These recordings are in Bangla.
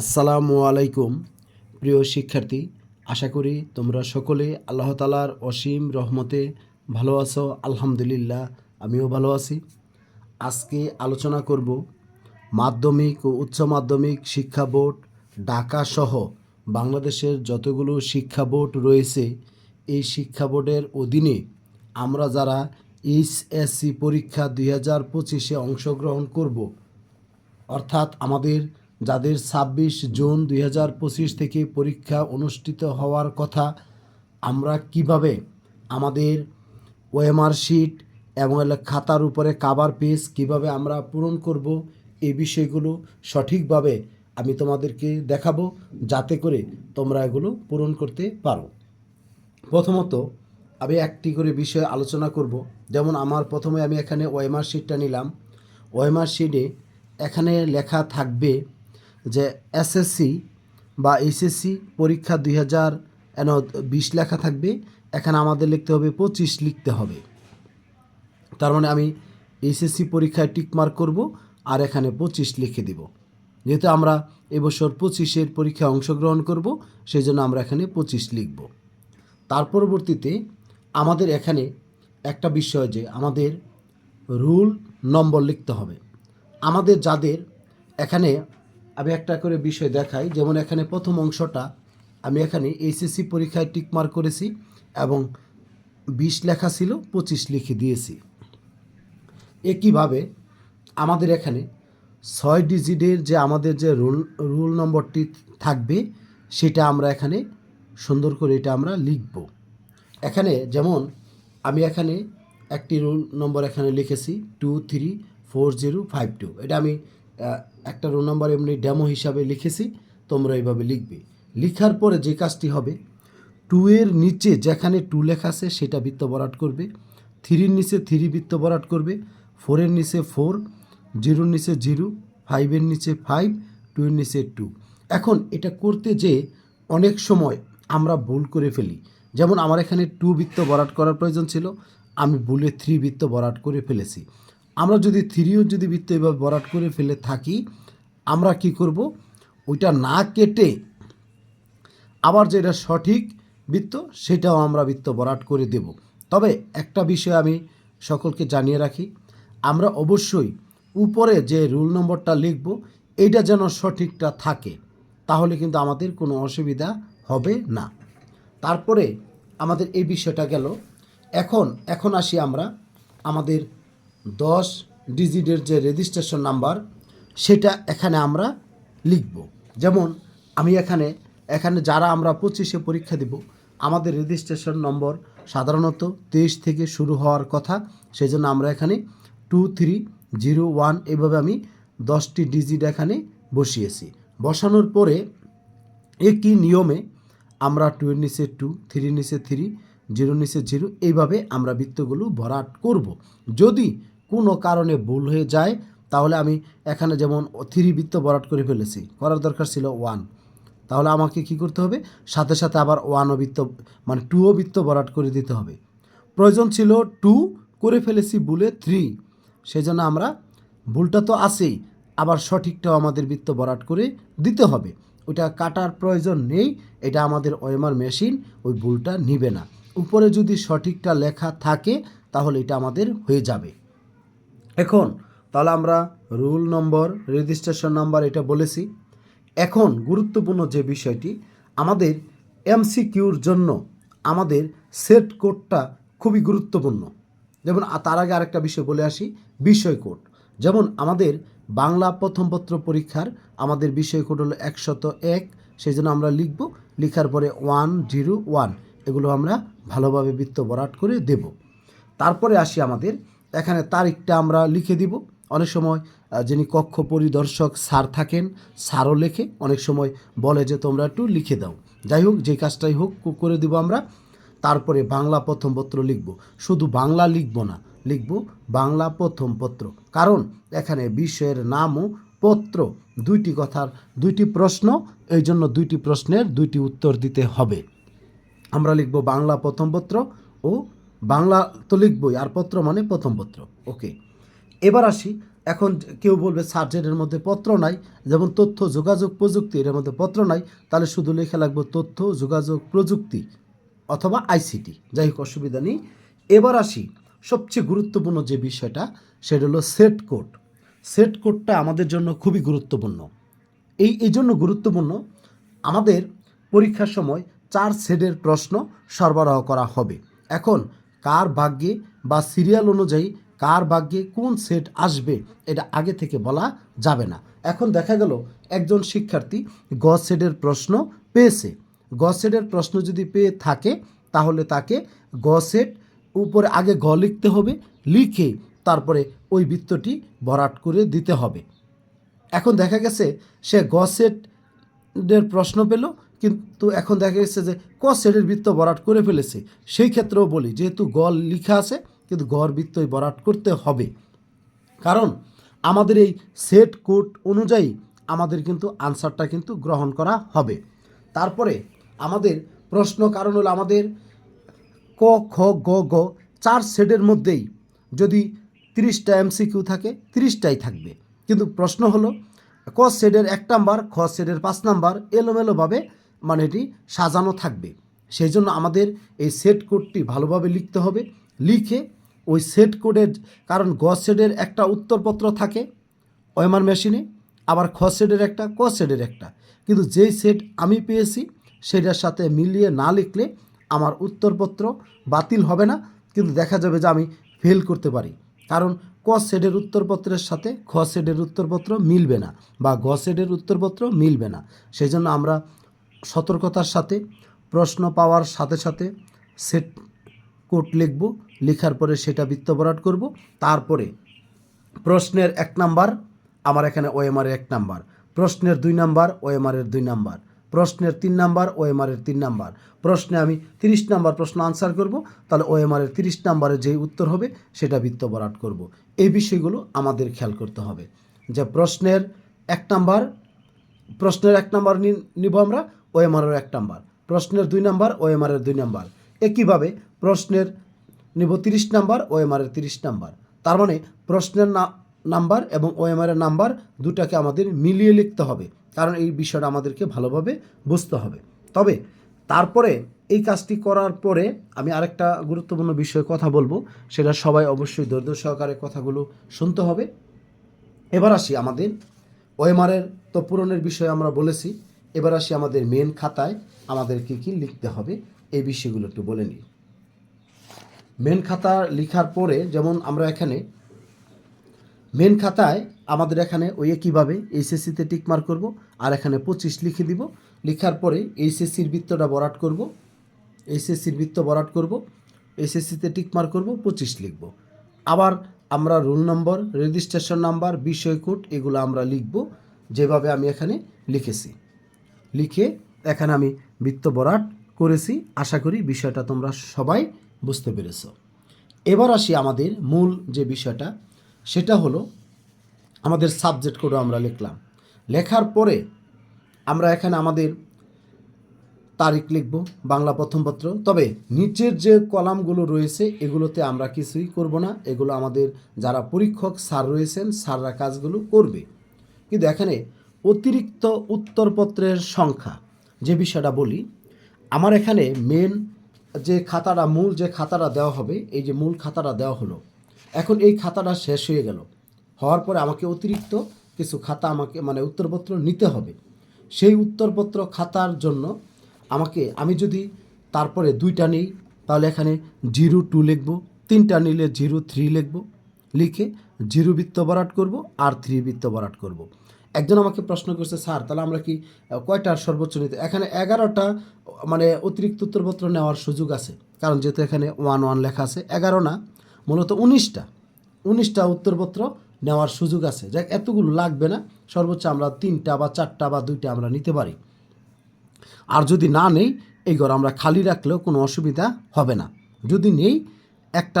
আসসালামু আলাইকুম, প্রিয় শিক্ষার্থী। আশা করি তোমরা সকলে আল্লাহ তালার অসীম রহমতে ভালো আছো। আলহামদুলিল্লাহ, আমিও ভালো আছি। আজকে আলোচনা করব মাধ্যমিক ও উচ্চ মাধ্যমিক শিক্ষা বোর্ড ঢাকা সহ বাংলাদেশের যতগুলো শিক্ষা বোর্ড রয়েছে, এই শিক্ষা বোর্ডের অধীনে আমরা যারা এইচএসসি পরীক্ষা দুই হাজার পঁচিশে অংশগ্রহণ করব, অর্থাৎ আমাদের যাদের ছাব্বিশ জুন দুই হাজার পঁচিশ থেকে পরীক্ষা অনুষ্ঠিত হওয়ার কথা, আমরা কীভাবে আমাদের ওএমআর শিট এবং খাতার উপরে কাভার পেজ কীভাবে আমরা পূরণ করব এই বিষয়গুলো সঠিকভাবে আমি তোমাদেরকে দেখাবো যাতে করে তোমরা এগুলো পূরণ করতে পারো। প্রথমত, আমি একটি করে বিষয় আলোচনা করব। যেমন আমার প্রথমে আমি এখানে ওয়েমার শিটটা নিলাম। ওয়েমার শিটে এখানে লেখা থাকবে যে এসএসসি বা এইচএসসি পরীক্ষা দুই হাজার বিশ লেখা থাকবে, এখানে আমাদের লিখতে হবে পঁচিশ লিখতে হবে। তার মানে আমি এইচএসসি পরীক্ষায় টিকমার্ক করব আর এখানে পঁচিশ লিখে দিব। যেহেতু আমরা এবছর পঁচিশের পরীক্ষায় অংশগ্রহণ করব সেই জন্য আমরা এখানে পঁচিশ লিখব। তার পরবর্তীতে আমাদের এখানে একটা বিষয় যে আমাদের রুল নম্বর লিখতে হবে। আমাদের যাদের এখানে আমি একটা করে বিষয় দেখাই। যেমন এখানে প্রথম অংশটা আমি এখানে এইচএসসি পরীক্ষায় টিকমার্ক করেছি এবং বিশ লেখা ছিল, পঁচিশ লিখে দিয়েছি। একইভাবে আমাদের এখানে ছয় ডিজিটের যে আমাদের যে রুল রুল নম্বরটি থাকবে, সেটা আমরা এখানে সুন্দর করে এটা আমরা লিখব। এখানে যেমন আমি এখানে একটি রুল নম্বর এখানে লিখেছি, two three four zero five two. এটা আমি একটা রোল নাম্বার এমনি ডেমো হিসাবে লিখেছি, তোমরা এইভাবে লিখবে। লিখার পরে যে কাজটি হবে টু এর নিচে যেখানে টু লেখা আছে সেটা বৃত্ত বরাট করবে থ্রির নিচে থ্রি বৃত্ত বরাট করবে ফোরের নিচে ফোর জিরোর নিচে জিরো ফাইভের নিচে ফাইভ টু এর নিচে টু এখন এটা করতে যে অনেক সময় আমরা ভুল করে ফেলি। যেমন আমার এখানে টু বৃত্ত বরাট করার প্রয়োজন ছিল, আমি ভুলে থ্রি বৃত্ত বরাট করে ফেলেছি। আমরা যদি থ্রিও যদি বৃত্ত এভাবে বরাট করে ফেলে থাকি, আমরা কি করব? ওইটা না কেটে আবার যেটা সঠিক বৃত্ত, সেটাও আমরা বৃত্ত বরাট করে দেব। তবে একটা বিষয় আমি সকলকে জানিয়ে রাখি, আমরা অবশ্যই উপরে যে রুল নম্বরটা লিখব এটা যেন সঠিকটা থাকে, তাহলে কিন্তু আমাদের কোনো অসুবিধা হবে না। তারপরে আমাদের এই বিষয়টা গেল। এখন এখন আসি আমরা আমাদের দশ ডিজিটের যে রেজিস্ট্রেশন নাম্বার, সেটা এখানে আমরা লিখব যেমন, আমি এখানে এখানে যারা আমরা পঁচিশে পরীক্ষা দিব, আমাদের রেজিস্ট্রেশন নম্বর সাধারণত তেইশ থেকে শুরু হওয়ার কথা সেই জন্য আমরা এখানে টু থ্রি জিরো ওয়ান এভাবে আমি দশটি ডিজিট এখানে বসিয়েছি বসানোর পরে একই নিয়মে আমরা টু এর নিচে টু, থ্রির নিচে থ্রি জিরো নিচে জিরো, এইভাবে আমরা বৃত্তগুলো ভরাট করব। যদি কোনো কারণে ভুল হয়ে যায়, তাহলে আমি এখানে যেমন থ্রি বৃত্ত বরাট করে ফেলেছি, করার দরকার ছিল ওয়ান তাহলে আমাকে কি করতে হবে? সাথে সাথে আবার ওয়ানও বৃত্ত মানে টুও বৃত্ত বরাট করে দিতে হবে। প্রয়োজন ছিল টু করে ফেলেছি ভুলে থ্রি সেই জন্য আমরা ভুলটা তো আছেই, আবার সঠিকটাও আমাদের বৃত্ত ভরাট করে দিতে হবে। ওইটা কাটার প্রয়োজন নেই, এটা আমাদের ওয়েমার মেশিন, ওই ভুলটা নিবে না। উপরে যদি সঠিকটা লেখা থাকে, তাহলে এটা আমাদের হয়ে যাবে। এখন তাহলে আমরা রুল নম্বর রেজিস্ট্রেশন নাম্বার এটা বলেছি। এখন গুরুত্বপূর্ণ যে বিষয়টি, আমাদের এমসিকিউর জন্য আমাদের সেট কোডটা খুবই গুরুত্বপূর্ণ। যেমন তার আগে আরেকটা বিষয় বলে আসি, বিষয় কোড যেমন, আমাদের বাংলা প্রথম পত্র পরীক্ষার আমাদের বিষয় কোড হলো একশত এক, সেই জন্য আমরা লিখব, লেখার পরে ওয়ান, জিরো, ওয়ান, এগুলো আমরা ভালোভাবে বৃত্ত বরাট করে দেব। তারপরে আসি আমাদের এখানে তারিখটা আমরা লিখে দিব। অনেক সময় যিনি কক্ষ পরিদর্শক স্যার থাকেন, স্যারও লেখে। অনেক সময় বলে যে, তোমরা একটু লিখে দাও। যাই হোক, যে কাজটাই হোক করে দিব আমরা। তারপরে বাংলা প্রথম পত্র লিখব। শুধু বাংলা লিখব না, লিখব বাংলা প্রথম পত্র। কারণ, এখানে বিষয়ের নাম ও পত্র। দুইটি কথার দুইটি প্রশ্ন, এই জন্য দুইটি প্রশ্নের দুইটি উত্তর দিতে হবে। আমরা লিখব বাংলা প্রথম পত্র ও বাংলা তো লিখবই, আর পত্র মানে প্রথম পত্র। ওকে এবার আসি, এখন কেউ বলবে সাবজেক্টের মধ্যে পত্র নাই, যেমন তথ্য, যোগাযোগ, প্রযুক্তি, এর মধ্যে পত্র নাই, তাহলে শুধু লেখা লাগবে তথ্য, যোগাযোগ, প্রযুক্তি অথবা আইসিটি যাই হোক, অসুবিধা নেই। এবার আসি, সবচেয়ে গুরুত্বপূর্ণ যে বিষয়টা, সেটা হলো সেট কোড সেট কোডটা আমাদের জন্য খুবই গুরুত্বপূর্ণ। এই এই জন্য গুরুত্বপূর্ণ, আমাদের পরীক্ষার সময় চার সেটের প্রশ্ন সরবরাহ করা হবে। এখন কার ভাগ্যে বা সিরিয়াল অনুযায়ী কার ভাগ্যে কোন সেট আসবে, এটা আগে থেকে বলা যাবে না। এখন দেখা গেল একজন শিক্ষার্থী গ সেটের প্রশ্ন পেয়েছে। গ সেটের প্রশ্ন যদি পেয়ে থাকে, তাহলে তাকে গ সেট উপরে আগে গ লিখতে হবে, লিখে তারপরে ওই বৃত্তটি ভরাট করে দিতে হবে। এখন দেখা গেছে সে গ সেটের প্রশ্ন পেল কিন্তু এখন দেখা গেছে যে ক সেটের বৃত্ত বরাট করে ফেলেছে। সেই ক্ষেত্রেও বলি, যেহেতু গ লিখা আছে, কিন্তু গড় বৃত্তই বরাট করতে হবে। কারণ আমাদের এই সেট কোড অনুযায়ী আমাদের কিন্তু আনসারটা কিন্তু গ্রহণ করা হবে। তারপরে আমাদের প্রশ্ন কারণ হলো আমাদের ক, খ, গ গ চার সেটের মধ্যেই যদি তিরিশটা এমসিকিউ থাকে, তিরিশটাই থাকবে। কিন্তু প্রশ্ন হলো, ক সেটের এক নাম্বার, খ সেটের পাঁচ নাম্বার এলোমেলোভাবে মানে এটি সাজানো থাকবে। সেই জন্য আমাদের এই সেট কোডটি ভালোভাবে লিখতে হবে। লিখে ওই সেট কোডের কারণ গ সেডের একটা উত্তরপত্র থাকে ওয়েমার মেশিনে, আবার খ সেডের একটা ক সেডের একটা। কিন্তু যেই সেট আমি পেয়েছি, সেটার সাথে মিলিয়ে না লিখলে আমার উত্তরপত্র বাতিল হবে না। কিন্তু দেখা যাবে যে আমি ফেল করতে পারি। কারণ ক সেডের উত্তরপত্রের সাথে খ সেডের উত্তরপত্র মিলবে না বা গ সেডের উত্তরপত্র মিলবে না। সেই জন্য আমরা সতর্কতার সাথে, প্রশ্ন পাওয়ার সাথে সাথে সেট কোড লিখব, লেখার পরে সেটা বৃত্ত ভরাট করব, তারপরে প্রশ্নের এক নাম্বার, আমার এখানে ওএমআরের এক নাম্বার, প্রশ্নের দুই নাম্বার ওএমআরের দুই নাম্বার, প্রশ্নের তিন নাম্বার ওএমআরের তিন নাম্বার, প্রশ্নে আমি তিরিশ নাম্বার প্রশ্ন আনসার করব, তাহলে ওএমআরের তিরিশ নাম্বারের যেই উত্তর হবে সেটা বৃত্ত ভরাট করব। এই বিষয়গুলো আমাদের খেয়াল করতে হবে। যে প্রশ্নের এক নাম্বার, প্রশ্নের এক নাম্বার নিব আমরা ওএমআরের এক নাম্বার, প্রশ্নের দুই নাম্বার, ওএমআরের দুই নাম্বার। একইভাবে প্রশ্নের নিব তিরিশ নাম্বার, ওএমআরের তিরিশ নাম্বার। তার মানে প্রশ্নের নাম্বার এবং ওএমআরের নাম্বার দুটাকে আমাদের মিলিয়ে লিখতে হবে, কারণ এই বিষয়টা আমাদেরকে ভালোভাবে বুঝতে হবে। তবে তারপরে এই কাজটি করার পরে আমি আরেকটা গুরুত্বপূর্ণ বিষয়ে কথা বলব, সেটা সবাই অবশ্যই ধৈর্য সহকারে কথাগুলো শুনতে হবে। এবার আসি আমাদের ওএমআরের তো পূরণের বিষয়ে আমরা বলেছি এবার আসি আমাদের মেন খাতায়, আমাদের কী কী লিখতে হবে, এই বিষয়গুলো একটু বলে নিই। মেন খাতা লেখার পরে যেমন আমরা এখানে মেন খাতায় আমাদের এখানে ওই একইভাবে এইচএসসিতে টিক মার্ক করব, আর এখানে পঁচিশ লিখে দিব। লিখার পরে এইচএসসির বৃত্তটা বরাট করব এইচএসসির বৃত্ত বরাট করব এইচএসসিতে টিক মার্ক করব, পঁচিশ লিখব। আবার আমরা রোল নম্বর রেজিস্ট্রেশন নাম্বার বিষয় কোড এগুলো আমরা লিখব, যেভাবে আমি এখানে লিখেছি। লিখে এখানে আমি বৃত্ত বরাট করেছি। আশা করি বিষয়টা তোমরা সবাই বুঝতে পেরেছ। এবার আসি আমাদের মূল যে বিষয়টা, সেটা হলো আমাদের সাবজেক্ট কোডও আমরা লিখলাম। লেখার পরে আমরা এখানে আমাদের তারিখ লিখব, বাংলা প্রথম পত্র। তবে নিচের যে কলামগুলো রয়েছে, এগুলোতে আমরা কিছুই করব না। এগুলো আমাদের যারা পরীক্ষক, স্যার রয়েছেন, স্যাররা কাজগুলো করবে। কিন্তু এখানে অতিরিক্ত উত্তরপত্রের সংখ্যা। যে বিষয়টা বলি, আমার এখানে মেন যে খাতাটা, মূল যে খাতাটা দেওয়া হবে, এই যে মূল খাতাটা দেওয়া হলো, এখন এই খাতাটা শেষ হয়ে গেল। হওয়ার পরে আমাকে অতিরিক্ত কিছু খাতা আমাকে মানে উত্তরপত্র নিতে হবে। সেই উত্তরপত্র খাতার জন্য আমাকে, আমি যদি তারপরে দুইটা নিই, তাহলে এখানে জিরো টু লিখব, তিনটা নিলে জিরো থ্রি লিখব, লিখে জিরো বৃত্ত বরাট করব আর থ্রি বৃত্ত বরাট করব। একজন আমাকে প্রশ্ন করছে স্যার তাহলে আমরা কি আহ, কয়টার সর্বোচ্চ নিতে? এখানে এগারোটা মানে অতিরিক্ত উত্তরপত্র নেওয়ার সুযোগ আছে। কারণ যেহেতু এখানে ওয়ান ওয়ান লেখা আছে এগারো না মূলত উনিশটা উনিশটা উত্তরপত্র নেওয়ার সুযোগ আছে। যাক এতগুলো লাগবে না সর্বোচ্চ আমরা তিনটা বা চারটা বা দুইটা আমরা নিতে পারি। আর যদি না নেই এই ঘর আমরা খালি রাখলেও কোনো অসুবিধা হবে না। যদি নেই একটা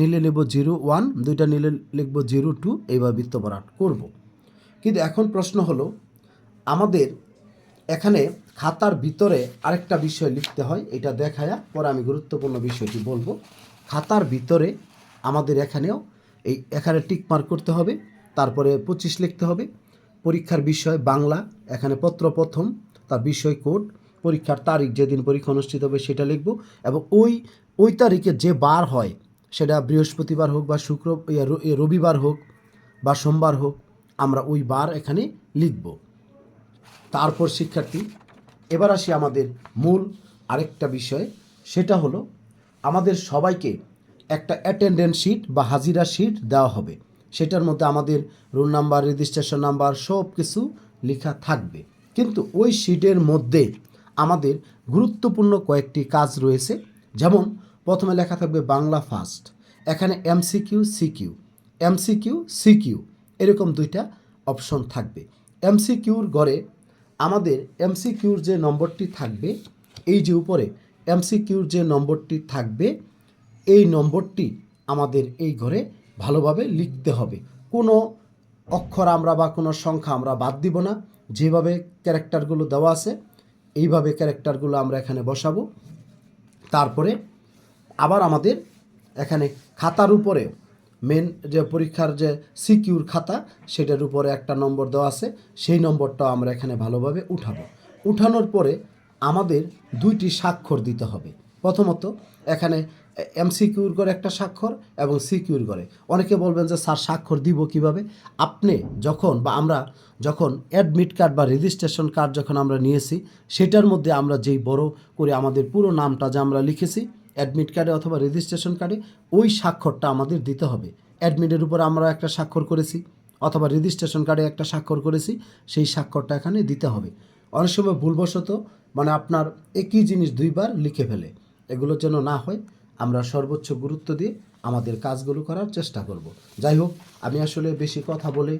নিলে নেব জিরো ওয়ান দুইটা নিলে লিখব জিরো টু এইভাবে বৃত্ত ভরাট করব। কিন্তু এখন প্রশ্ন হলো, আমাদের এখানে খাতার ভিতরে আরেকটা বিষয় লিখতে হয়, এটা দেখায়া পরে আমি গুরুত্বপূর্ণ বিষয়টি বলব। খাতার ভিতরে আমাদের এখানেও এই, এখানে টিক মার্ক করতে হবে, তারপরে পঁচিশ লিখতে হবে। পরীক্ষার বিষয় বাংলা, এখানে পত্র প্রথম, তার বিষয় কোড, পরীক্ষার তারিখ যেদিন পরীক্ষা অনুষ্ঠিত হবে সেটা লিখব এবং ওই ওই তারিখে যে বার হয়, সেটা বৃহস্পতিবার হোক বা শুক্র রবিবার হোক বা সোমবার হোক আমরা ওই বার এখানে লিখব। তারপর শিক্ষার্থী, এবার আসি আমাদের মূল আরেকটা বিষয়। সেটা হলো, আমাদের সবাইকে একটা অ্যাটেন্ডেন্স শিট বা হাজিরা শিট দেওয়া হবে। সেটার মধ্যে আমাদের রোল নাম্বার রেজিস্ট্রেশন নাম্বার সব কিছু লেখা থাকবে। কিন্তু ওই শিটের মধ্যে আমাদের গুরুত্বপূর্ণ কয়েকটি কাজ রয়েছে। যেমন, প্রথমে লেখা থাকবে বাংলা ফার্স্ট এখানে এমসিকিউ সিকিউ এমসিকিউ সিকিউ এরকম দুইটা অপশন থাকবে। এমসিকিউর গড়ে আমাদের এমসিকিউর যে নম্বরটি থাকবে, এই যে উপরে এমসিকিউর যে নম্বরটি থাকবে, এই নম্বরটি আমাদের এই ঘরে ভালোভাবে লিখতে হবে। কোনো অক্ষর আমরা বা কোনো সংখ্যা আমরা বাদ দিব না। যেভাবে ক্যারেক্টারগুলো দেওয়া আছে, এইভাবে ক্যারেক্টারগুলো আমরা এখানে বসাবো। তারপরে আবার আমাদের এখানে খাতার উপরে মেন যে পরীক্ষার যে সিকিউর খাতা, সেটার উপরে একটা নম্বর দেওয়া আছে। সেই নম্বরটাও আমরা এখানে ভালোভাবে উঠাবো। উঠানোর পরে আমাদের দুইটি স্বাক্ষর দিতে হবে। প্রথমত, এখানে এমসিকিউর করে একটা স্বাক্ষর এবং সিকিউর করে। অনেকে বলবেন যে, স্যার, স্বাক্ষর দিব কীভাবে? আপনি যখন বা আমরা যখন অ্যাডমিট কার্ড বা রেজিস্ট্রেশন কার্ড যখন আমরা নিয়েছি, সেটার মধ্যে আমরা যেই বড় করে আমাদের পুরো নামটা যে আমরা লিখেছি অ্যাডমিট কার্ডে অথবা রেজিস্ট্রেশন কার্ডে ওই স্বাক্ষরটা আমাদের দিতে হবে। অ্যাডমিটের উপর আমরা একটা স্বাক্ষর করেছি, অথবা রেজিস্ট্রেশন কার্ডে একটা স্বাক্ষর করেছি, সেই স্বাক্ষরটা এখানে দিতে হবে। অনেক সময় ভুলবশত মানে আপনার একই জিনিস দুইবার লিখে ফেলে, এগুলো যেন না হয়, আমরা সর্বোচ্চ গুরুত্ব দিয়ে আমাদের কাজগুলো করার চেষ্টা করব। যাই হোক, আমি আসলে বেশি কথা বলে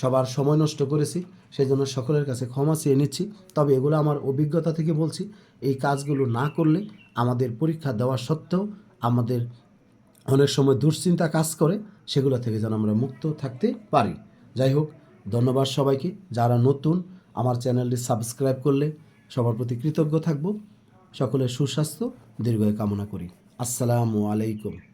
সবার সময় নষ্ট করেছি। সেই জন্য সকলের কাছে ক্ষমা চেয়ে নিচ্ছি। তবে এগুলো আমার অভিজ্ঞতা থেকে বলছি, এই কাজগুলো না করলে আমাদের পরীক্ষা দেওয়া সত্ত্বেও আমাদের অনেক সময় দুশ্চিন্তা কাজ করে, সেগুলো থেকে যেন আমরা মুক্ত থাকতে পারি। যাই হোক, ধন্যবাদ সবাইকে। যারা নতুন, আমার চ্যানেলটি সাবস্ক্রাইব করলে সবার প্রতি কৃতজ্ঞ থাকব। সকলের সুস্বাস্থ্য, দীর্ঘায়ু কামনা করি। আসসালামু আলাইকুম।